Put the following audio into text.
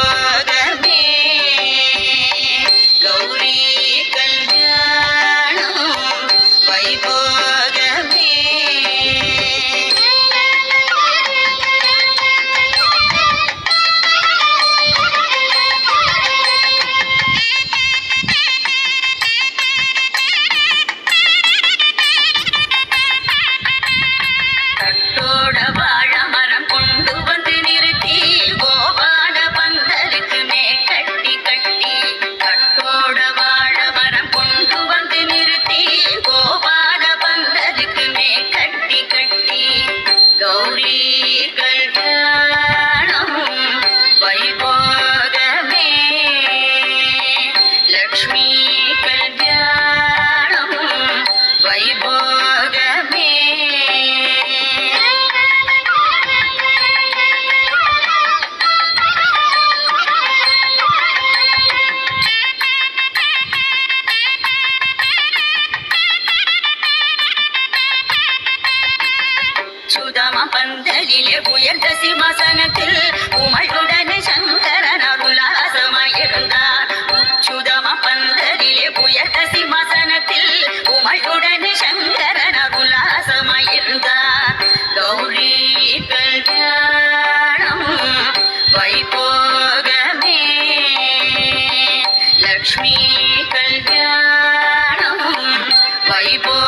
மரமே லக்ஷ்மி கல்யாணம் வைபோகமே. சுதம பந்தலிலே உயர்ந்த சிம்மாசனத்தில் உமல் உயர் தசிமாசனத்தில் உமையுடன் சங்கரன் அகுலாசமாயிருந்தார் கௌரி கல்யாணம் வைபோகமே. லக்ஷ்மி கல்யாணம் வைபோ